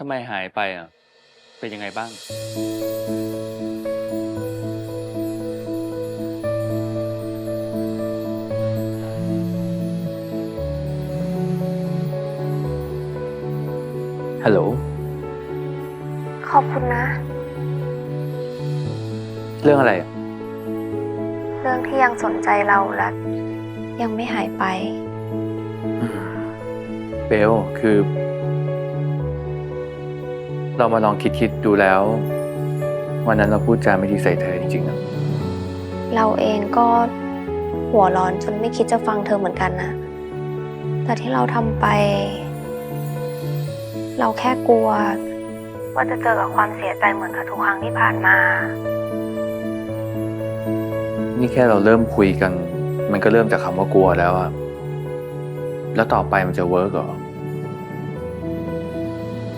ทำไมหายไปอะ เป็นยังไงบ้าง ฮัลโหล ขอบคุณนะ เรื่องอะไรอะเรื่องที่ยังสนใจเราและยังไม่หายไป เบล คือ เรามาลองคิดคิดๆดูแล้ว วันนั้นเราพูดจาไม่ดีใส่เธอจริงๆอะเราเองก็หัวร้อนจนไม่คิดจะฟังเธอเหมือนกันนะแต่ที่เราทำไป เราแค่กลัว ว่าจะเจอกับความเสียใจเหมือนกับทุกครั้งที่ผ่านมา นี่แค่เราเริ่มคุยกัน มันก็เริ่มจากคำว่ากลัวแล้วอะแล้วต่อไปมันจะเวิร์กเหรอ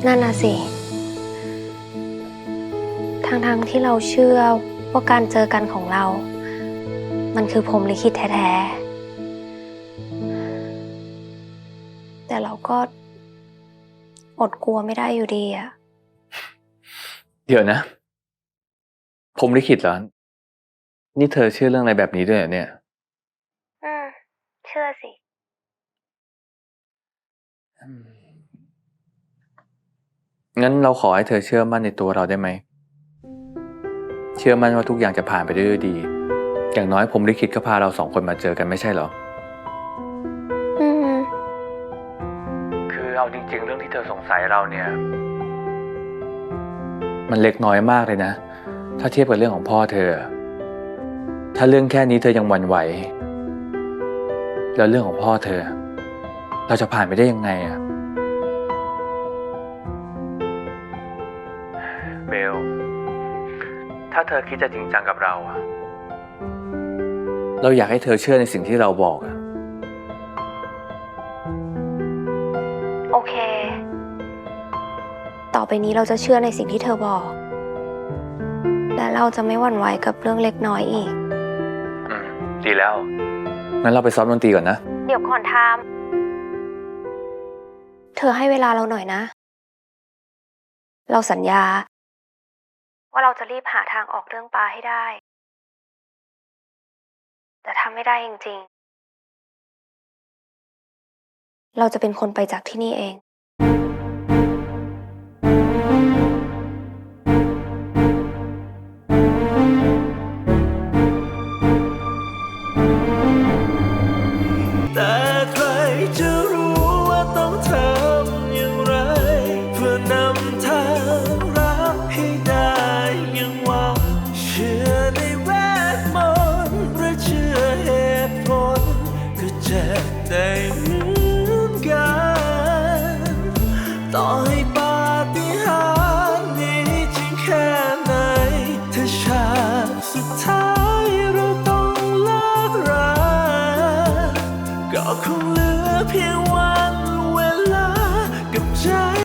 นั่นน่ะสิ ทั้งๆที่เราเชื่อว่าการเจอกันของเรา มันคือพรหมลิขิตแท้ๆ แต่เราก็อดกลัวไม่ได้อยู่ดีอะเดี๋ยวนะ ผมลิขิตเหรอ นี่เธอเชื่อเรื่องอะไรแบบนี้ด้วยเหรอเนี่ย อืมเชื่อสิ งั้นเราขอให้เธอเชื่อมั่นในตัวเราได้ไหม เชื่อมั่นว่าทุกอย่างจะผ่านไปได้ด้วยดี อย่างน้อยผมลิขิตก็พาเราสองคนมาเจอกันไม่ใช่เหรอ อืม คือเอาจริง ๆ เรื่องที่เธอสงสัยเราเนี่ย มันเล็กน้อยมากเลยนะ ถ้าเทียบกับเรื่องของพ่อเธอ ถ้าเรื่องแค่นี้เธอยังหวั่นไหว แล้วเรื่องของพ่อเธอ เราจะผ่านไปได้ยังไงอะเบล ถ้าเธอคิดจะจริงจังกับเราอะเราอยากให้เธอเชื่อในสิ่งที่เราบอกอะโอเค ต่อไปนี้เราจะเชื่อในสิ่งที่เธอบอก และเราจะไม่หวั่นไหวกับเรื่องเล็กน้อยอีก อืม ดีแล้ว งั้นเราไปซ้อมดนตรีก่อนนะ เดี๋ยวก่อนทามเธอให้เวลาเราหน่อยนะ เราสัญญา ว่าเราจะรีบหาทางออกเรื่องปลาให้ได้ แต่ทำไม่ได้จริงๆ เราจะเป็นคนไปจากที่นี่เอง แต่ใครจะรู้ว่าต้องทำอย่างไร เพื่อนำทาง